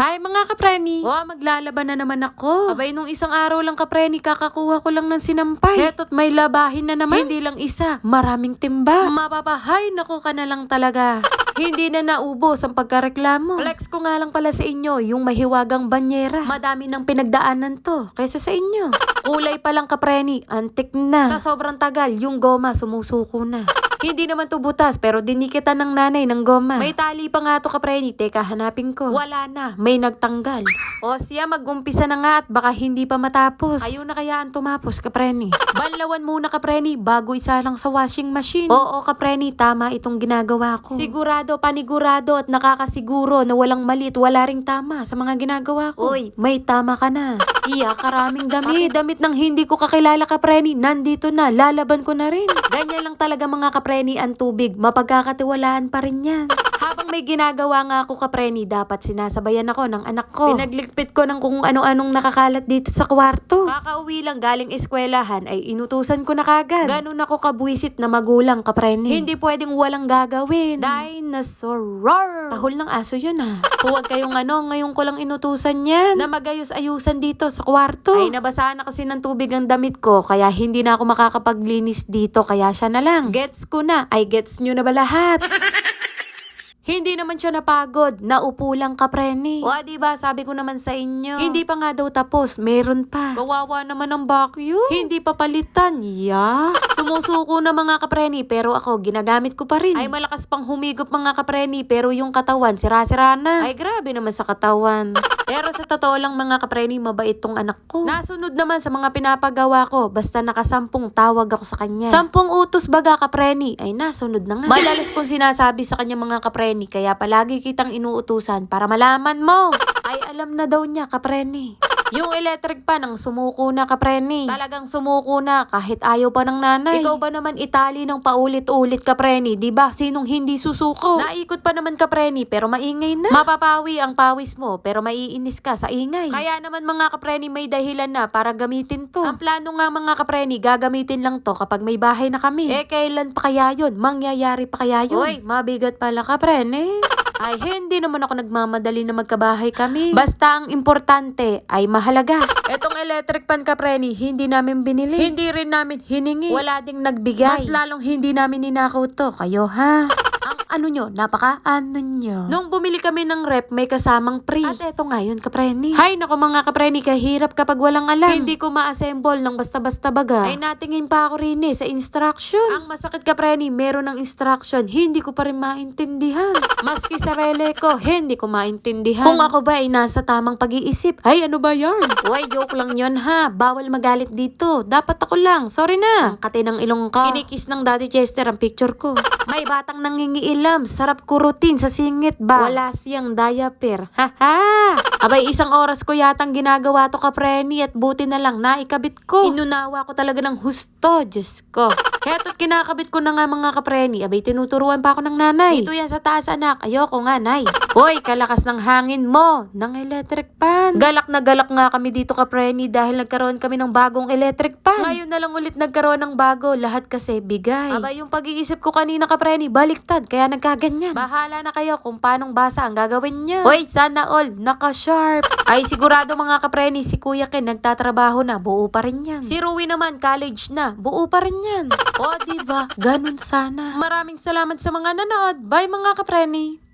Hi mga kapreni! Wow, maglalaban na naman ako. Abay, nung isang araw lang kapreni, kakakuha ko lang ng sinampay. Heto't may labahin na naman. Hindi lang isa, maraming timba. Mapapahay, naku ka na lang talaga. Hindi na naubos ang pagkareklamo. Flex ko nga lang pala sa inyo, yung mahiwagang banyera. Madami nang pinagdaanan to, kaysa sa inyo. Kulay pa lang kapreni, antik na. Sa sobrang tagal, yung goma sumusuko na. Hindi naman to butas, pero dinikitan ng nanay ng goma. May tali pa nga to kapreni, teka hanapin ko. Wala na, may nagtanggal. O siya, mag-umpisa na nga at baka hindi pa matapos. Ayaw na kayaan tumapos, kapreni. Banlawan muna kapreni, bago isa lang sa washing machine. Oo, kapreni, tama itong ginagawa ko. Sigurado, panigurado at nakakasiguro na walang mali at wala ring tama sa mga ginagawa ko. Uy, may tama ka na. Iya, karaming damit. damit ng hindi ko kakilala kapreni, nandito na, lalaban ko na rin. Ganyan lang talaga mga kapreni ang tubig, mapagkakatiwalaan pa rin yan. Habang may ginagawa nga ako kapreni, dapat sinasabayan ako ng anak ko. Pinagligpit ko ng kung ano-anong nakakalat dito sa kwarto. Kakauwi lang galing eskwelahan ay inutusan ko na kagad. Ganun ako kabwisit na magulang kapreni. Hindi pwedeng walang gagawin. Dinosaur roar! Tahol ng aso yun ah. Huwag kayong ano, ngayon ko lang inutusan yan. Na magayos-ayusan dito sa kwarto. Ay nabasa na kasi ng tubig ang damit ko, kaya hindi na ako makakapaglinis dito, kaya siya na lang. Gets ko na. Ay gets nyo na ba lahat? Hindi naman siya napagod. Naupo lang ka, preni. O, di ba Sabi ko naman sa inyo. Hindi pa nga daw tapos. Meron pa. Kawawa naman ang vacuum. Hindi pa palitan. Ya. Sumusuko na mga kapreni, pero ako, ginagamit ko pa rin. Ay, malakas pang humigop mga kapreni, pero yung katawan, sira-sira na. Ay, grabe naman sa katawan. pero sa totoo lang mga kapreni, mabait tong anak ko. Nasunod naman sa mga pinapagawa ko, basta nakasampung tawag ako sa kanya. Sampung utos baga kapreni, ay nasunod na nga. Madalas kong sinasabi sa kanya mga kapreni, kaya palagi kitang inuutusan para malaman mo. Ay alam na daw niya kapreni. Yung electric pan ang sumuko na kapreni. Talagang sumuko na kahit ayaw pa ng nanay. Ikaw ba naman itali ng paulit-ulit kapreni, di ba? Sinong hindi susuko? Naikot pa naman kapreni pero maingay na. Mapapawi ang pawis mo pero maiinis ka sa ingay. Kaya naman mga kapreni may dahilan na para gamitin to. Ang plano nga mga kapreni, gagamitin lang to kapag may bahay na kami. Eh kailan pa kaya yun? Mangyayari pa kaya yun? Uy, mabigat pala kapreni. Ay, hindi naman ako nagmamadali na magkabahay kami. Basta ang importante ay mahalaga. Etong electric pan ka, Preni, hindi namin binili. Hindi rin namin hiningi. Wala ding nagbigay. Mas lalong hindi namin ninakaw to. Kayo, ha? Ano nyo, napaka ano nyo. Nung bumili kami ng rep, may kasamang free. At eto ngayon, kapreni. Hay, nako mga kapreni, kahirap kapag walang alam. Hindi ko ma-assemble ng basta-basta baga. Ay natingin pa ako rin eh, sa instruction. Ang masakit kapreni, meron ng instruction, hindi ko pa rin maintindihan. Maski sa rele ko, hindi ko maintindihan. Kung ako ba ay nasa tamang pag-iisip, ay ano ba yarn? Uy, joke lang yon ha. Bawal magalit dito. Dapat ako lang. Sorry na. Ang kate ng ilong ko. Kinikis ng Daddy Chester ang picture ko. May batang nangingiilam. Sarap kurutin sa singit ba? Wala siyang diaper. Ha ha! Abay, isang oras ko yatang ginagawa to kapreni at buti na lang naikabit ko. Inunawa ko talaga ng husto, Diyos ko. Heto't kinakabit ko na nga mga kapreni. Abay, tinuturuan pa ako ng nanay. Dito yan sa taas anak. Ayoko nga, nay. Hoy, kalakas ng hangin mo. Ng electric pan. Galak na galak nga kami dito kapreni dahil nagkaroon kami ng bagong electric pan. Ngayon na lang ulit nagkaroon ng bago. Lahat kasi bigay. Abay, yung pag-iisip ko kanina kapreni, baliktad. Kaya nagkaganyan. Bahala na kayo kung paanong basa ang gagawin niyo. Hoy, sana all. Naka-sharp. Ay, sigurado mga kapreni, si Kuya Ken nagtatrabaho na. Buo pa rin yan. Si Rui naman, college na. Buo pa rin yan. O, diba? Ganun sana. Maraming salamat sa mga nanood. Bye mga kapreni.